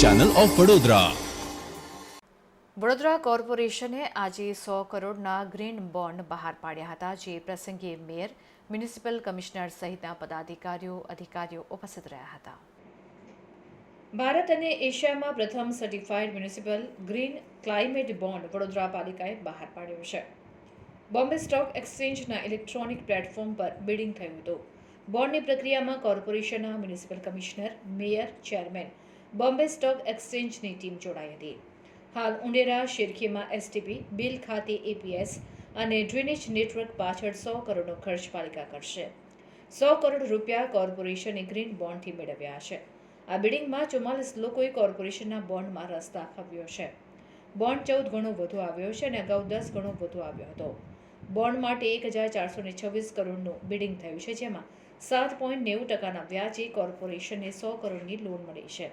Channel of Vadodara Vadodara કોર્પોરેશને આજે સો કરોડના ગ્રીન બોન્ડ બહાર પાડ્યા હતા જે પ્રસંગે મેયર મ્યુનિસિપલ કમિશનર સહિતના પદાધિકારીઓ અધિકારીઓ ઉપસ્થિત રહ્યા હતા. ભારત અને એશિયામાં પ્રથમ certified municipal green climate bond Vadodara પાલિકાએ બહાર પાડ્યો છે. બોમ્બે સ્ટોક એક્સચેન્જના ઇલેક્ટ્રોનિક પ્લેટફોર્મ પર બિડિંગ થયું હતું. બોન્ડની પ્રક્રિયામાં કોર્પોરેશનના municipal commissioner mayor chairman Bombay stock એક્સચેન્જની team જોડાઈ હતી. હાલ ઉંડેરા શેરખીમાં એસટીપી બિલ ખાતે એપીએસ અને ડ્રેનેજ નેટવર્ક પાછળ સો કરોડનો ખર્ચ પાલિકા કરશે. સો કરોડ રૂપિયા કોર્પોરેશને ગ્રીન બોન્ડથી મેળવ્યા છે આ બિલ્ડિંગમાં ચુમ્માલીસ લોકોએ કોર્પોરેશનના બોન્ડમાં રસ દાખવ્યો છે. બોન્ડ ચૌદ ગણો વધુ આવ્યો છે અને અગાઉ દસ ગણો વધુ આવ્યો હતો. બોન્ડ માટે એક હજાર ચારસો ને છવ્વીસ કરોડનું બિડિંગ થયું છે, જેમાં સાત પોઈન્ટ નેવું ટકાના વ્યાજે કોર્પોરેશનને સો કરોડની લોન મળી છે.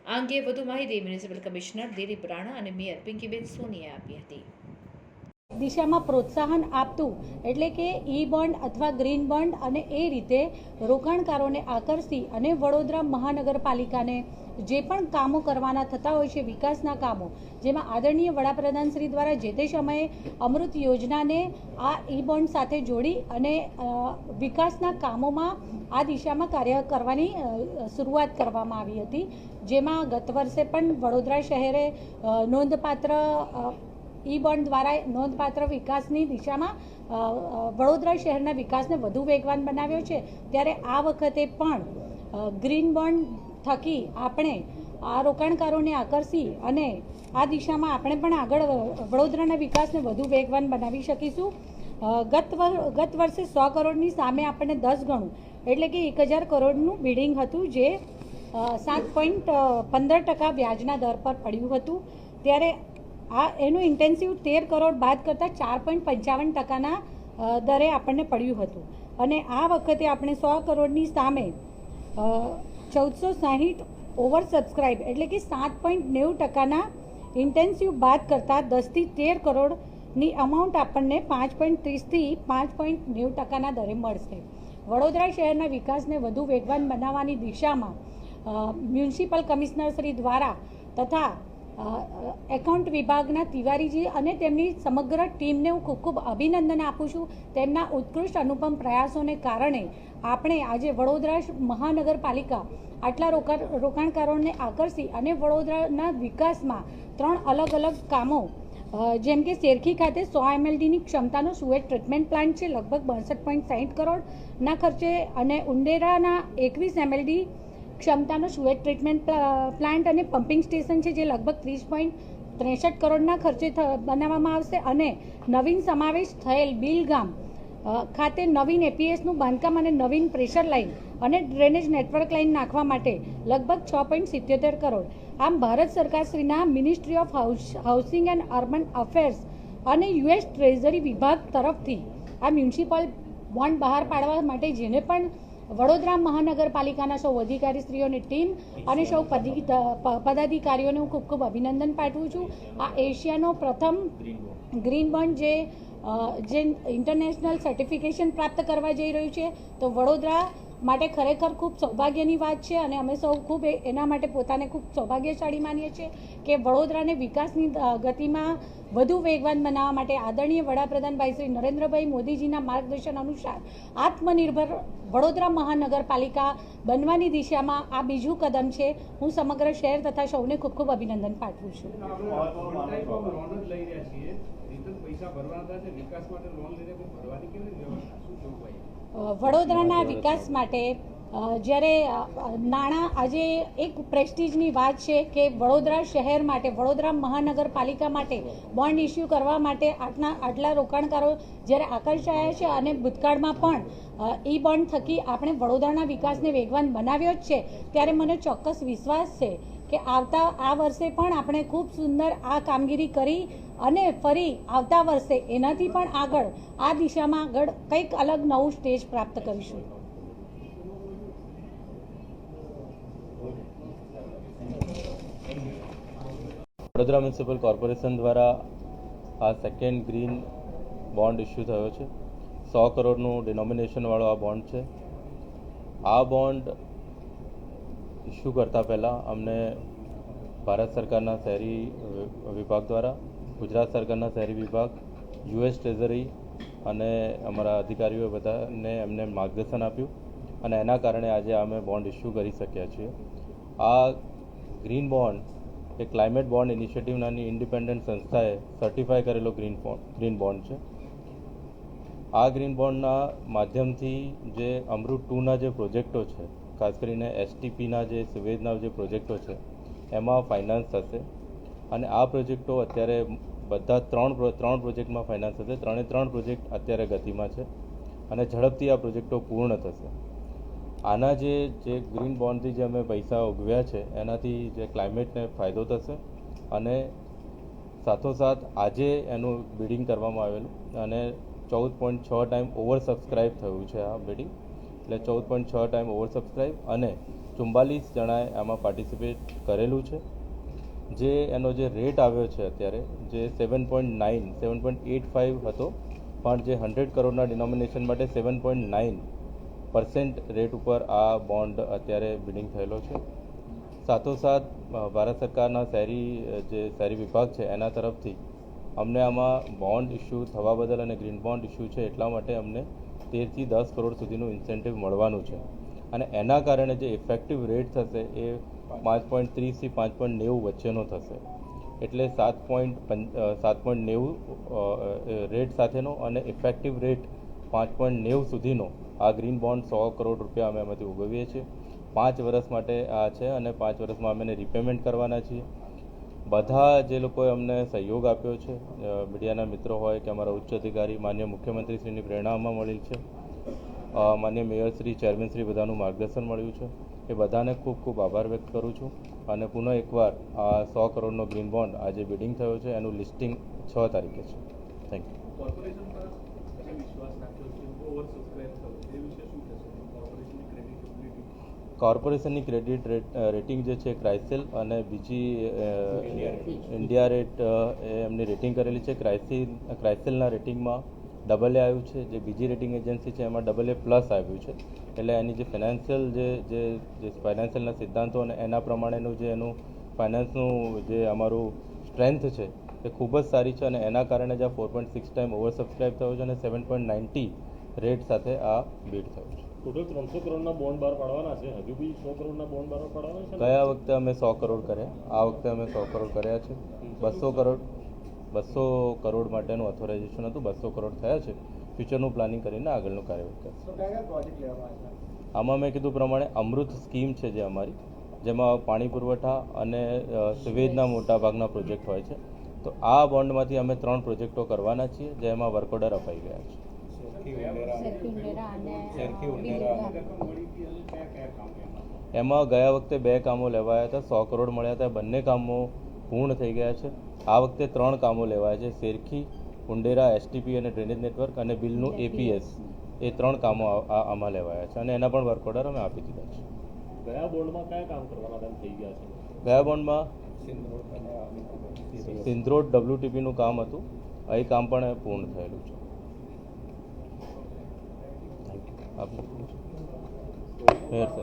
આ અંગે વધુ માહિતી મ્યુનિસિપલ કમિશનર દિલીપ રાણા અને મેયર પિંકીબેન સોનીએ આપી હતી. દિશામાં પ્રોત્સાહન આપતું એટલે કે ઈ બોન્ડ અથવા ગ્રીન બોન્ડ અને એ રીતે રોકાણકારોને આકર્ષી અને વડોદરા મહાનગરપાલિકાને જે પણ કામો કરવાના થતા હોય છે, વિકાસના કામો, જેમાં આદરણીય વડાપ્રધાન શ્રી દ્વારા જે તે સમયે અમૃત યોજનાને આ ઈ બોન્ડ સાથે જોડી અને વિકાસના કામોમાં આ દિશામાં કાર્ય કરવાની શરૂઆત કરવામાં આવી હતી. જેમાં ગત વર્ષે પણ વડોદરા શહેરે નોંધપાત્ર ઈ બોન્ડ દ્વારા નોંધપાત્ર વિકાસની દિશામાં વડોદરા શહેરના વિકાસને વધુ વેગવાન બનાવ્યો છે. ત્યારે આ વખતે પણ ગ્રીન બોન્ડ થકી આપણે આ રોકાણકારોને આકર્ષી અને આ દિશામાં આપણે પણ આગળ વડોદરાના વિકાસને વધુ વેગવાન બનાવી શકીશું. ગત ગત વર્ષે સો કરોડની સામે આપણને દસ ગણું, એટલે કે એક હજાર કરોડનું બિડિંગ હતું જે સાત પોઈન્ટ પંદર ટકા વ્યાજના દર પર પડ્યું હતું. ત્યારે આ, એનું ઇન્ટેન્સિવ તેર કરોડ બાદ કરતાં ચાર પોઈન્ટ પંચાવન ટકાના દરે આપણને પડ્યું હતું. અને આ વખતે આપણે સો કરોડની સામે ચૌદસો સાહીઠ ઓવર સબસ્ક્રાઇબ એટલે કે સાત પોઈન્ટ નેવું ટકાના ઇન્ટેન્સિવ બાદ કરતાં દસથી તેર કરોડની અમાઉન્ટ આપણને પાંચ પોઈન્ટ ત્રીસથી પાંચ પોઈન્ટ નેવું ટકાના દરે મળશે. વડોદરા શહેરના વિકાસને વધુ વેગવાન બનાવવાની દિશામાં મ્યુનિસિપલ કમિશનર શ્રી દ્વારા તથા એકાઉન્ટ વિભાગના તિવારીજી અને તેમની સમગ્ર ટીમને હું ખૂબ ખૂબ અભિનંદન આપું છું. તેમના ઉત્કૃષ્ટ અનુપમ પ્રયાસોને કારણે આપણે આજે વડોદરા મહાનગરપાલિકા આટલા રોકાણ રોકાણકારોને આકર્ષી અને વડોદરાના વિકાસમાં ત્રણ અલગ અલગ કામો જેમ કે શેરખી ખાતે સો એમએલડીની ક્ષમતાનો સુએજ ટ્રીટમેન્ટ પ્લાન્ટ છે, લગભગ બાસઠ પોઈન્ટ સાહીઠ કરોડના ખર્ચે અને ઉંડેરાના એકવીસ એમએલડી ક્ષમતાનો સુએટ ટ્રીટમેન્ટ પ્લા- પ્લાન્ટ અને પમ્પિંગ સ્ટેશન છે જે લગભગ ત્રીસ પોઈન્ટ ત્રેસઠ કરોડના ખર્ચે બનાવવામાં આવશે અને નવીન સમાવેશ થયેલ બિલગામ ખાતે નવીન એપીએસનું બાંધકામ અને નવીન પ્રેશર લાઇન અને ડ્રેનેજ નેટવર્ક લાઇન નાખવા માટે લગભગ છ પોઈન્ટ સિત્યોતેર કરોડ. આમ Bharat સરકારશ્રીના ministry of house, housing and urban affairs અને યુએસ ટ્રેઝરી વિભાગ તરફથી આ મ્યુનિસિપલ બોન્ડ બહાર પાડવા માટે જેને પણ વડોદરા મહાનગરપાલિકાના સૌ અધિકારી સ્ત્રીઓની ટીમ અને સૌ પદી- પદાધિકારીઓને હું ખૂબ ખૂબ અભિનંદન પાઠવું છું. આ એશિયાનો પ્રથમ ગ્રીન બોન્ડ જે જે ઇન્ટરનેશનલ સર્ટિફિકેશન પ્રાપ્ત કરવા જઈ રહ્યું છે. તો વડોદરા માટે ખરેખર ખૂબ સૌભાગ્યની વાત છે અને અમે સૌ ખૂબ એના માટે પોતાને ખૂબ સૌભાગ્યશાળી માનીએ છીએ કે વડોદરાને વિકાસની ગતિમાં વધુ વેગવાન બનાવવા માટે આદરણીય વડાપ્રધાન ભાઈ શ્રી નરેન્દ્રભાઈ મોદીજીના માર્ગદર્શન અનુસાર આત્મનિર્ભર વડોદરા મહાનગરપાલિકા બનવાની દિશામાં આ બીજું કદમ છે. હું સમગ્ર શહેર તથા સૌને ખૂબ ખૂબ અભિનંદન પાઠવું છું. વડોદરાના વિકાસ માટે જ્યારે નાણાં આજે એક પ્રેસ્ટીજની વાત છે કે વડોદરા શહેર માટે વડોદરા મહાનગરપાલિકા માટે બોન્ડ ઇસ્યુ કરવા માટે આટલા આટલા રોકાણકારો જ્યારે આકર્ષાયા છે અને ભૂતકાળમાં પણ ઈ બોન્ડ થકી આપણે વડોદરાના વિકાસને વેગવાન બનાવ્યો જ છે ત્યારે મને ચોક્કસ વિશ્વાસ છે કે આવતા આ વર્ષે પણ આપણે ખૂબ સુંદર આ કામગીરી કરી અને ફરી આવતા વર્ષે એનાથી પણ આગળ આ દિશામાં આગળ કંઈક અલગ નવું સ્ટેજ પ્રાપ્ત કરીશું. વડોદરા મ્યુનિસિપલ કોર્પોરેશન દ્વારા આ સેકન્ડ ગ્રીન બોન્ડ ઇસ્યુ થયો છે. સો કરોડનું ડિનોમિનેશનવાળો આ બોન્ડ છે. આ બોન્ડ ઇસ્યુ કરતાં પહેલાં અમને ભારત સરકારના શહેરી વિભાગ દ્વારા, ગુજરાત સરકારના શહેરી વિભાગ યુએસ ટ્રેઝરી અને અમારા અધિકારીઓએ બધાને એમને માર્ગદર્શન આપ્યું અને એના કારણે આજે અમે બોન્ડ ઇસ્યુ કરી શક્યા છીએ. આ ગ્રીન બોન્ડ એ ક્લાઇમેટ બોન્ડ ઇનિશિયેટિવ નાની ઇન્ડિપેન્ડન્ટ સંસ્થાએ સર્ટિફાય કરેલો ગ્રીન બોન્ડ ગ્રીન બોન્ડ છે. આ ગ્રીન બોન્ડના માધ્યમથી જે અમૃત ટુના જે પ્રોજેક્ટો છે ખાસ કરીને એસટીપીના જે સિવેજના જે પ્રોજેક્ટો છે, એમાં ફાઇનાન્સ થશે. અને આ પ્રોજેક્ટો અત્યારે બધા ત્રણ ત્રણ પ્રોજેક્ટમાં ફાઇનાન્સ થશે. ત્રણે ત્રણ પ્રોજેક્ટ અત્યારે ગતિમાં છે અને ઝડપથી આ પ્રોજેક્ટો પૂર્ણ થશે. આના જે જે ગ્રીન બોન્ડથી જે અમે પૈસા ઉગવ્યા છે, એનાથી જે ક્લાઇમેટને ફાયદો થશે અને સાથોસાથ આજે એનું બિડિંગ કરવામાં આવેલું અને ચૌદ પોઈન્ટ છ ટાઈમ ઓવર સબસ્ક્રાઇબ થયું છે આ બિડિંગ એટલે ચૌદ પોઈન્ટ છ ટાઈમ ઓવર સબસ્ક્રાઇબ અને ચુમ્બાલીસ જણાએ આમાં પાર્ટિસિપેટ કરેલું છે. જે એનો જે રેટ આવ્યો છે અત્યારે, જે seven point nine seven point eight five હતો, પણ જે હંડ્રેડ કરોડના ડિનોમિનેશન માટે seven point nine percent rate ઉપર આ બોન્ડ અત્યારે બિડિંગ થયેલો છે. સાથોસાથ ભારત સરકારના શહેરી જે શહેરી વિભાગ છે, એના તરફથી અમને આમાં બોન્ડ ઇસ્યુ થવા બદલ અને ગ્રીન બોન્ડ ઇસ્યુ છે, એટલા માટે અમને તેરથી દસ કરોડ સુધીનું ઇન્સેન્ટિવ મળવાનું છે. અને એના કારણે જે ઇફેક્ટિવ રેટ થશે એ પાંચ પોઈન્ટ ત્રીસથી પાંચ પોઈન્ટ નેવું વચ્ચેનો થશે. એટલે સાત પોઈન્ટ સાત પોઈન્ટ નેવું રેટ સાથેનો અને ઇફેક્ટિવ રેટ પાંચ પોઈન્ટ નેવું સુધીનો. આ ગ્રીન બોન્ડ સો કરોડ રૂપિયા અમે એમાંથી ઉગવીએ છીએ. પાંચ વર્ષ માટે આ છે અને પાંચ વર્ષમાં અમે એને રિપેમેન્ટ કરવાના છીએ. બધા જે લોકોએ અમને સહયોગ આપ્યો છે મીડિયાના મિત્રો હોય કે અમારા ઉચ્ચ અધિકારી, માન્ય મુખ્યમંત્રીશ્રીની પ્રેરણા અમાં મળી છે માન્ય મેયરશ્રી ચેરમેનશ્રી બધાનું માર્ગદર્શન મળ્યું છે. એ બધાને ખૂબ ખૂબ આભાર વ્યક્ત કરું છું. અને પુનઃ એકવાર આ સો કરોડનો ગ્રીન બોન્ડ આજે બિડિંગ થયો છે. એનું લિસ્ટિંગ છ તારીખે છે. થેન્ક યુ કોર્પોરેશન પર તમે વિશ્વાસ રાખ્યો છે ઓવર સબસ્ક્રાઇબ થયો એ વિશે શું કહેશો કોર્પોરેશનની ક્રેડિબિલિટી કોર્પોરેશનની ક્રેડિટ રેટ- રેટિંગ જે છે ક્રાઇસેલ અને બીજી ઇન્ડિયા રેટ એ એમની રેટિંગ કરેલી છે. ક્રાઇસિલ ક્રાઇસેલના રેટિંગમાં ડબલ એ આવ્યું છે. જે બીજી રેટિંગ એજન્સી છે એમાં ડબલ એ પ્લસ આવ્યું છે. એટલે એની જે ફાઇનાન્શિયલ જે જે જે ફાઇનાન્શિયલના સિદ્ધાંતો અને એના પ્રમાણેનું જે એનું ફાઇનાન્સનું જે અમારું સ્ટ્રેન્થ છે એ ખૂબ જ સારી છે અને એના કારણે જ આ four point six time over subscribe થયો છે અને સેવન પોઈન્ટ નાઇન્ટી રેટ સાથે આ બીટ થયું છે. ટોટલ ત્રણસો કરોડના બોન્ડ બહાર પાડવાના છે. હજુ બી સો કરોડના બોન્ડ બહાર પાડવાના છે ગયા વખતે અમે સો કરોડ કર્યા? આ વખતે અમે સો કરોડ કર્યા છે. બસો કરોડ બસો કરોડ માટેનું ઓથોરાઇઝેશન હતું. બસો કરોડ થયા છે. ફ્યુચરનું પ્લાનિંગ કરીને આગળનું કાર્યવાહી કરશે. આમાં મેં કીધું પ્રમાણે અમૃત સ્કીમ છે જે અમારી જેમાં પાણી પુરવઠા અને સુવેદના સીવેજના મોટા ભાગના પ્રોજેક્ટ હોય છે. તો આ બોન્ડમાંથી અમે ત્રણ પ્રોજેક્ટો કરવાના છીએ જેમાં વર્ક ઓર્ડર અપાઈ ગયા છે. એમાં ગયા વખતે બે કામો લેવાયા હતા. સો કરોડ મળ્યા હતા. બંને કામો પૂર્ણ થઈ ગયા છે. આ વખતે ત્રણ કામો લેવાયા છે. શેરખી ઉંડેરા એસટીપી અને ડ્રેનેજ નેટવર્ક અને બિલનું એપીએસ એ ત્રણ કામો આમાં લેવાયા છે. અને એના પણ વર્ક ઓર્ડર અમે આપી દીધા છે. ગયા બોન્ડમાં કયા કામ કરવાના થઈ ગયા છે. ગયા બોન્ડમાં સિંધરોડ ડબ્લ્યુટીપીનું કામ હતું. એ કામ પણ પૂર્ણ થયેલું છે. થેન્ક